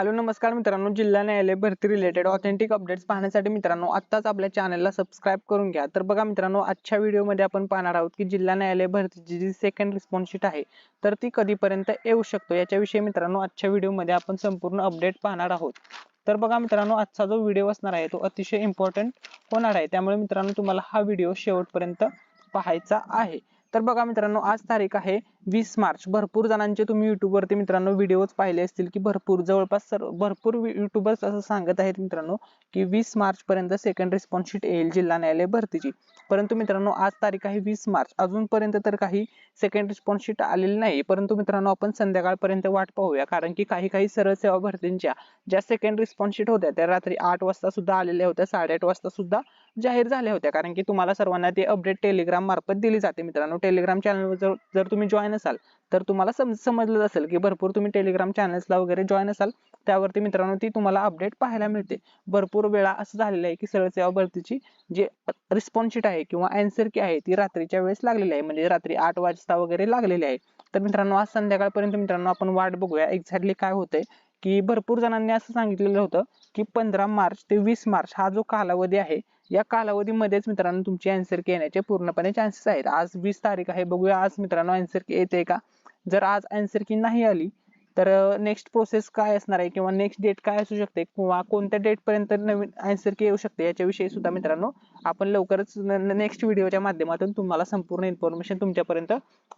Hello नमस्कार मित्रांनो. जिल्हा न्यायालय भरती रिलेटेड ऑथेंटिक अपडेट्स पाहण्यासाठी मित्रांनो आत्ताच आपल्या चॅनलला सबस्क्राईब करून घ्या. तर बघा मित्रांनो आजच्या व्हिडिओमध्ये आपण पाहणार आहोत की जिल्हा न्यायालय भरतीची जी सेकंड रिस्पॉन्स शीट आहे तर ती कधीपर्यंत येऊ शकतो? याच्याविषयी मित्रांनो आजच्या व्हिडिओमध्ये आपण संपूर्ण अपडेट पाहणार आहोत. तर बघा मित्रांनो आजचा जो व्हिडिओ असणार आहे तो अतिशय इम्पॉर्टंट होणार आहे. त्यामुळे मित्रांनो तुम्हाला हा व्हिडिओ शेवटपर्यंत पाहायचा आहे. तर बघा मित्रांनो आज तारीख आहे वीस मार्च. भरपूर जणांचे तुम्ही युट्यूब वरती मित्रांनो व्हिडिओज पाहिले असतील की भरपूर जवळपास सर्व भरपूर युट्यूबर्स असं सांगत आहेत मित्रांनो की वीस मार्च पर्यंत सेकंड रिस्पॉन्स शीट येईल जिल्हा न्यायालय भरतीची. परंतु मित्रांनो आज तारीख आहे वीस मार्च. अजूनपर्यंत तर काही सेकंड रिस्पॉन्स शीट आलेली नाही परंतु मित्रांनो आपण संध्याकाळपर्यंत वाट पाहूया. कारण की काही काही सरळ सेवा भरतींच्या ज्या सेकंड रिस्पॉन्स शीट होत्या त्या रात्री आठ वाजता सुद्धा आलेल्या होत्या. साडेआठ वाजता सुद्धा जाहीर झाल्या होत्या. कारण की तुम्हाला सर्वांना ते अपडेट टेलिग्राम मार्फत दिली जाते मित्रांनो. टेलिग्राम चॅनलवर जर जर तुम्ही जॉईन असाल तर तुम्हाला सम समजलं असेल की भरपूर तुम्ही टेलिग्राम चॅनल्सला वगैरे जॉईन असाल त्यावरती मित्रांनो ती तुम्हाला अपडेट पाहायला मिळते. भरपूर वेळा असं झालेलं आहे की सरळ सेवा भरतीची जी रिस्पॉन्स शीट आहे किंवा अँसर की आहे ती रात्रीच्या वेळेस लागलेली आहे. म्हणजे रात्री आठ वाजता वगैरे लागलेली आहे. तर मित्रांनो आज संध्याकाळपर्यंत मित्रांनो आपण वाट बघूया एक्झॅक्टली काय होतंय. की भरपूर जणांनी असं सांगितलेलं होतं की पंधरा मार्च ते वीस मार्च हा जो कालावधी आहे या कालावधीमध्येच मित्रांनो तुमची आन्सर की येण्याचे पूर्णपणे चान्सेस आहेत. आज वीस तारीख आहे बघूया आज मित्रांनो आन्सर की येते का? जर आज आन्सर की नाही आली तर नेक्स्ट प्रोसेस काय असणार आहे किंवा नेक्स्ट डेट काय असू शकते किंवा कोणत्या डेट पर्यंत नवीन आन्सर की येऊ शकते याच्याविषयी सुद्धा मित्रांनो आपण लवकरच नेक्स्ट व्हिडिओच्या माध्यमातून तुम्हाला संपूर्ण इन्फॉर्मेशन तुमच्यापर्यंत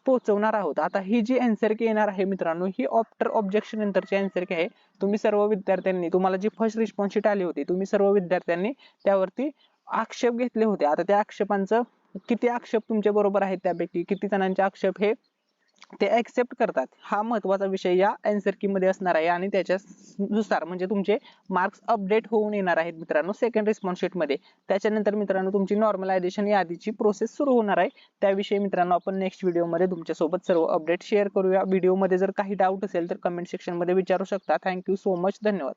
पोहोचवणार आहोत. आता ही जी आन्सर की येणार आहे मित्रांनो ही ऑप्टर ऑब्जेक्शन नंतरची आन्सर की आहे. तुम्ही सर्व विद्यार्थ्यांनी तुम्हाला जी फर्स्ट रिस्पॉन्स शीट आली होती तुम्ही सर्व विद्यार्थ्यांनी त्यावरती आक्षेप घेतले होते. आता त्या आक्षेपांचं किती आक्षेप तुमच्या बरोबर आहेत त्यापैकी? किती जणांचे आक्षेप हे ते ऍक्सेप्ट करतात. हा महत्त्वाचा विषय या आन्सर की मध्ये असणार आहे आणि त्याच्यानुसार म्हणजे तुमचे मार्क्स अपडेट होऊन येणार आहेत मित्रांनो सेकंड रिस्पॉन्स शीटमध्ये. त्याच्यानंतर मित्रांनो तुमची नॉर्मलायझेशन यादीची प्रोसेस सुरू होणार आहे. त्याविषयी मित्रांनो आपण नेक्स्ट व्हिडिओमध्ये तुमच्यासोबत सर्व अपडेट शेअर करूया. व्हिडिओमध्ये जर काही डाऊट असेल तर कमेंट सेक्शनमध्ये विचारू शकता. थँक्यू सो मच धन्यवाद.